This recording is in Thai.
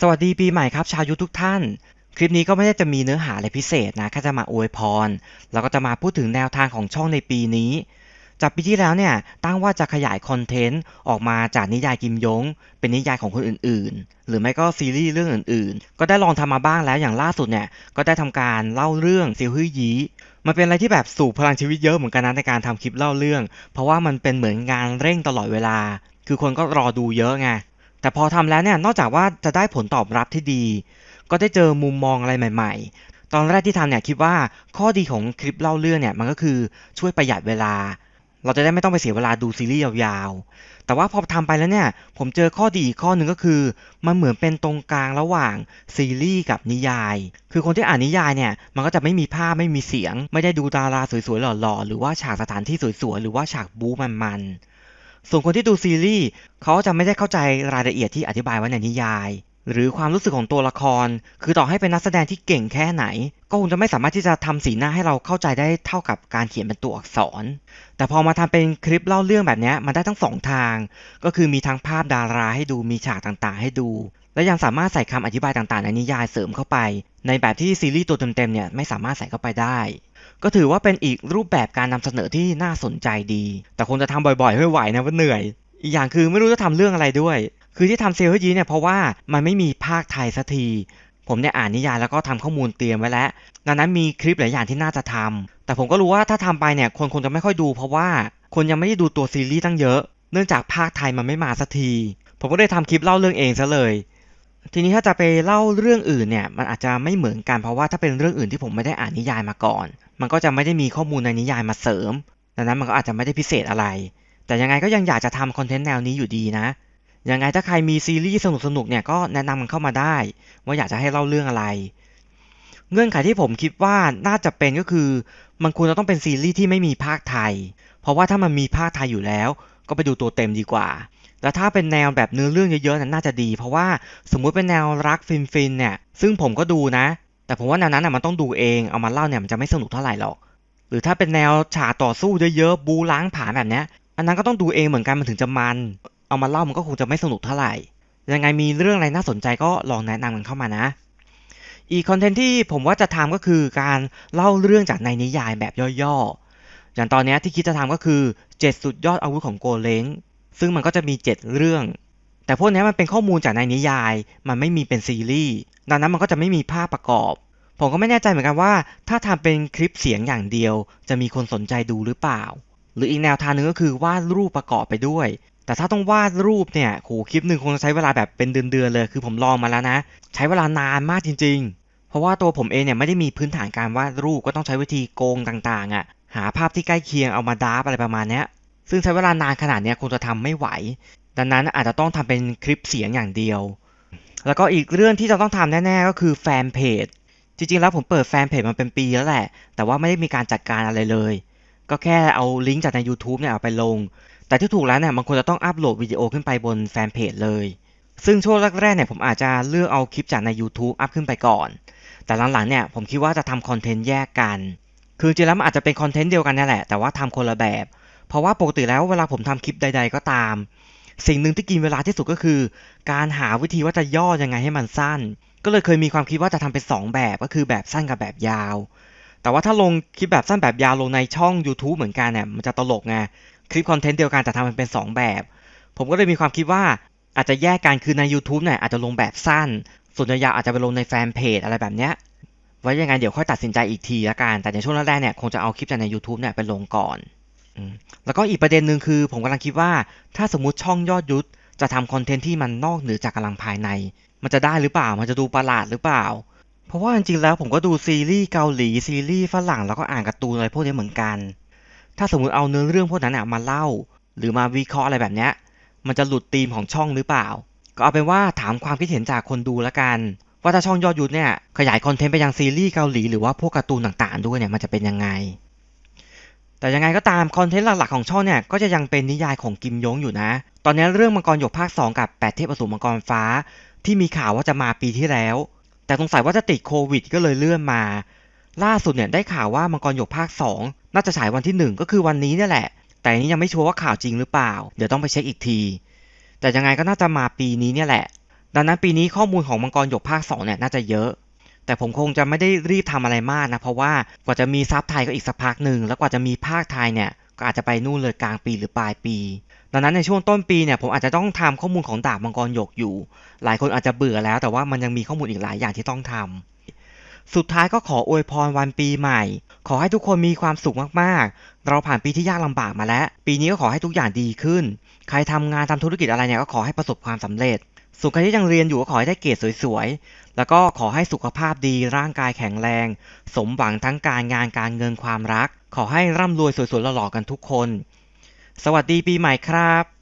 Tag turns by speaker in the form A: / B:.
A: สวัสดีปีใหม่ครับชาวยุทธทุกท่าน คลิปนี้ก็ไม่ได้จะมีเนื้อหาอะไรพิเศษนะแค่จะมาอวยพร แล้วก็จะมาพูดถึงแนวทางของช่องในปีนี้ จากปีที่แล้วเนี่ยตั้งว่าจะขยายคอนเทนต์ออกมาจากนิยายกิมยง เป็นนิยายของคนอื่นๆ หรือไม่ก็ซีรีส์เรื่องอื่นๆ ก็ได้ลองทำมาบ้างแล้วอย่างล่าสุดเนี่ยก็ได้ทำการเล่าเรื่องซิลฮือยีมันเป็นอะไรที่แบบสูบพลังชีวิตเยอะเหมือนกันนะในการทำคลิปเล่าเรื่อง เพราะว่ามันเป็นเหมือนงานเร่งตลอดเวลา คือคนก็รอดูเยอะไง แต่พอทำแล้วเนี่ยนอกจากว่าจะได้ผลตอบรับที่ดี ก็ได้เจอมุมมองอะไรใหม่ ๆ ตอนแรกที่ทำเนี่ยคิดว่าข้อดีของคลิปเล่าเรื่องเนี่ยมันก็คือช่วยประหยัดเวลา เราจะได้ไม่ต้องไปเสียเวลาดูซีรีส์ยาวๆ แต่ว่าพอทำไปแล้วเนี่ยผมเจอข้อดีอีกข้อหนึ่งก็คือ มันเหมือนเป็นตรงกลางระหว่างซีรีส์กับนิยาย คือคนที่อ่านนิยายเนี่ยมันก็จะไม่มีภาพไม่มีเสียง ไม่ได้ดูดาราสวยๆหล่อๆหรือว่าฉากสถานที่สวยๆหรือว่าฉากบู๊มันๆ ส่วนคนที่ดูซีรีส์เขาจะไม่ได้เข้าใจรายละเอียดที่อธิบายไว้ในนิยาย หรือความรู้สึกของตัวละคร คือต่อให้เป็นนักแสดงที่เก่งแค่ไหน ก็คงจะไม่สามารถที่จะทำสีหน้าให้เราเข้าใจได้เท่ากับการเขียนเป็นตัวอักษร แต่พอมาทำเป็นคลิปเล่าเรื่องแบบนี้มันได้ทั้งสองทาง ก็คือมีทั้งภาพดาราให้ดูมีฉากต่างๆ ให้ดู และยังสามารถใส่คำอธิบายต่างๆ ในนิยายเสริมเข้าไป ในแบบที่ซีรีส์ตัวเต็มๆเนี่ยไม่สามารถใส่เข้าไปได้ ก็ถือว่าเป็นอีกรูปแบบการนำเสนอที่น่าสนใจดี แต่คงจะทำบ่อยๆไม่ไหวนะว่าเหนื่อย อีกอย่างคือไม่รู้จะทำเรื่องอะไรด้วย คือที่ทำเซลล์ยีเนี่ยเพราะว่ามันไม่มีภาคไทยสักทีผมเนี่ยอ่านนิยายแล้วก็ทำข้อมูลเตรียมไว้แล้วดังนั้นมีคลิปหลายอย่างที่น่าจะทำแต่ผมก็รู้ว่าถ้าทำไปเนี่ยคนคงจะไม่ค่อยดู เพราะว่าคนยังไม่ได้ดูตัวซีรีส์ตั้งเยอะ เนื่องจากภาคไทยมันไม่มาสักที ผมก็เลยทำคลิปเล่าเรื่องเองซะเลย ทีนี้ถ้าจะไปเล่าเรื่องอื่นเนี่ยมันอาจจะไม่เหมือนกันเพราะว่าถ้าเป็นเรื่องอื่นที่ผมไม่ได้อ่านนิยายมาก่อน มันก็จะไม่ได้มีข้อมูลในนิยายมาเสริม ดังนั้นมันก็อาจจะไม่ได้พิเศษอะไร แต่ยังไงก็ยังอยากจะทำคอนเทนต์แนวนี้อยู่ดีนะ ยังไงถ้าใครมีซีรีส์สนุกๆเนี่ยก็แนะนำมันเข้ามาได้ ว่าอยากจะให้เล่าเรื่องอะไร เงื่อนไขที่ผมคิดว่าน่าจะเป็นก็คือ มันควรจะต้องเป็นซีรีส์ที่ไม่มีภาคไทย เพราะว่าถ้ามันมีภาคไทยอยู่แล้ว ก็ไปดูตัวเต็มดีกว่า แล้วถ้าเป็นแนวแบบเนื้อเรื่องเยอะๆนั้นน่าจะดี เพราะว่าสมมุติเป็นแนวรักฟินๆเนี่ย ซึ่งผมก็ดูนะ แต่ผมว่าแนวนั้นน่ะมันต้องดูเองเอามาเล่าเนี่ยมันจะไม่สนุกเท่าไหร่หรอก หรือถ้าเป็นแนวฉากต่อสู้เยอะๆบูล้างผาญแบบเนี้ยอันนั้นก็ต้องดูเองเหมือนกันมันถึงจะมัน เอามาเล่ามันก็คงจะไม่สนุกเท่าไหร่ ยังไงมีเรื่องอะไรน่าสนใจก็ลองแนะนำกันเข้ามานะ อีกคอนเทนต์ที่ผมว่าจะทำก็คือการเล่าเรื่องจากในนิยายแบบย่อๆอย่างตอนนี้ที่คิดจะทำก็คือ 7 สุดยอดอาวุธของโกเล้ง ซึ่งมันก็จะมี 7 เรื่อง แต่พวกนี้มันเป็นข้อมูลจากในนิยาย มันไม่มีเป็นซีรีส์ ดังนั้นมันก็จะไม่มีภาพประกอบ ผมก็ไม่แน่ใจเหมือนกันว่า ถ้าทำเป็นคลิปเสียงอย่างเดียว จะมีคนสนใจดูหรือเปล่า หรืออีกแนวทางหนึงก็คือวาดรูปประกอบไปด้วย แต่ถ้าต้องวาดรูปเนี่ยโหคลิปหนึ่งคงใช้เวลาแบบเป็นเดือนๆเลย คือผมลองมาแล้วนะ ใช้เวลานานมากจริง ๆ เพราะว่าตัวผมเองเนี่ยไม่ได้มีพื้นฐานการวาดรูปก็ต้องใช้วิธีโกงต่างๆอะ่ะหาภาพที่ใกล้เคียงเอามาดาบอะไรประมาณนี้ ซึ่งใช้เวลานานขนาดนี้คงจะทำไม่ไหว ดังนั้นอาจจะต้องทำเป็นคลิปเสียงอย่างเดียว แล้วก็อีกเรื่องที่จะต้องทำแน่ๆก็คือแฟนเพจ จริงๆแล้วผมเปิดแฟนเพจมาเป็นปีแล้วแหละ แต่ว่าไม่ได้มีการจัดการอะไรเลย ก็แค่เอาลิงก์จากใน YouTube เนี่ยเอาไปลง แต่ที่ถูกแล้วเนี่ยมันควรจะต้องอัปโหลดวิดีโอขึ้นไปบนแฟนเพจเลย ซึ่งช่วงแรกๆเนี่ยผมอาจจะเลือกเอาคลิปจากใน YouTube อัพขึ้นไปก่อน แต่หลังๆเนี่ยผมคิดว่าจะทำคอนเทนต์แยกกัน คือจริงๆแล้วมันอาจจะเป็นคอนเทนต์เดียวกันนี่แหละ แต่ว่าทำคนละแบบ เพราะว่าปกติแล้วเวลาผมทำคลิปใด ๆ ก็ตาม สิ่งหนึ่งที่กินเวลาที่สุดก็คือ การหาวิธีว่าจะย่อยังไงให้มันสั้น ก็เลยเคยมีความคิดว่าจะทำเป็น 2 แบบก็คือแบบสั้นกับแบบยาว แต่ว่าถ้าลงคลิปแบบสั้นแบบยาวลงในช่อง YouTube เหมือนกันเนี่ยมันจะตลกไงคลิปคอนเทนต์เดียวกันแต่ทำมันเป็น 2 แบบ ผมก็เลยมีความคิดว่าอาจจะแยกกันคือใน YouTube เนี่ยอาจจะลงแบบสั้น ส่วนยาวๆอาจจะไปลงในแฟนเพจอะไรแบบเนี้ยไว้ยังไงเดี๋ยวค่อยตัดสินใจอีกทีละกัน แต่ในช่วงแรกๆเนี่ยคงจะเอาคลิปจากใน YouTube เนี่ยไปลงก่อน แล้วก็อีกประเด็นหนึ่งคือ ผมกำลังคิดว่า ถ้าสมมติช่องยอดยุทธจะทำคอนเทนต์ที่มันนอกเหนือจากกำลังภายใน มันจะได้หรือเปล่า มันจะดูประหลาดหรือเปล่า เพราะว่าจริงๆแล้วผมก็ดูซีรีส์เกาหลีซีรีส์ฝรั่งแล้วก็อ่านการ์ตูนอะไรพวกนี้เหมือนกัน ถ้าสมมติเอาเนื้อเรื่องพวกนั้นมาเล่า หรือมาวิเคราะห์อะไรแบบเนี้ยมันจะหลุดธีมของช่องหรือเปล่า ก็เอาเป็นว่าถามความคิดเห็นจากคนดูละกัน ว่าถ้าช่องยอดยุทธเนี่ยขยายคอนเทนต์ไปยังซีรีส์เกาหลีหรือว่าพวกการ์ตูนต่างๆด้วยเนี่ยมันจะเป็นยังไง แต่ยังไงก็ตามคอนเทนต์หลักๆของช่องเนี่ยก็จะยังเป็นนิยายของกิมยงอยู่นะ ตอนนี้เรื่องมังกรหยกภาค 2 กับ 8 เทพอสูรมังกรฟ้า ที่มีข่าวว่าจะมาปีที่แล้ว แต่สงสัยว่าจะติดโควิด ก็เลยเลื่อนมา ล่าสุดเนี่ยได้ข่าวว่ามังกรหยกภาค 2 น่าจะฉายวันที่ 1 ก็คือวันนี้เนี่ยแหละ แต่อันนี้ยังไม่ชัวร์ว่าข่าวจริงหรือเปล่า เดี๋ยวต้องไปเช็คอีกที แต่ยังไงก็น่าจะมาปีนี้เนี่ยแหละ ดังนั้นปีนี้ข้อมูลของมังกรหยกภาค2เนี่ยน่าจะเยอะ แต่ผมคงจะไม่ได้รีบทำอะไรมากนะ เพราะว่ากว่าจะมีซับไทยก็อีกสักพักหนึ่ง แล้วกว่าจะมีภาคไทยเนี่ยก็อาจจะไปนู่นเลยกลางปีหรือปลายปี ดังนั้นในช่วงต้นปีเนี่ยผมอาจจะต้องทำข้อมูลของดาบมังกรหยกอยู่ หลายคนอาจจะเบื่อแล้วแต่ว่ามันยังมีข้อมูลอีกหลายอย่างที่ต้องทำสุดท้ายก็ขออวยพรวันปีใหม่ ขอให้ทุกคนมีความสุขมากๆ เราผ่านปีที่ยากลำบากมาแล้ว ปีนี้ก็ขอให้ทุกอย่างดีขึ้น ใครทำงานทำธุรกิจอะไรเนี่ยก็ขอให้ประสบความสำเร็จ ส่วนใครที่ยังเรียนอยู่ก็ขอให้ได้เกรดสวยๆ แล้วก็ขอให้สุขภาพดีร่างกายแข็งแรง สมหวังทั้งการงานการเงินความรัก ขอให้ร่ำรวยสวยๆหล่อๆกันทุกคน สวัสดีปีใหม่ครับ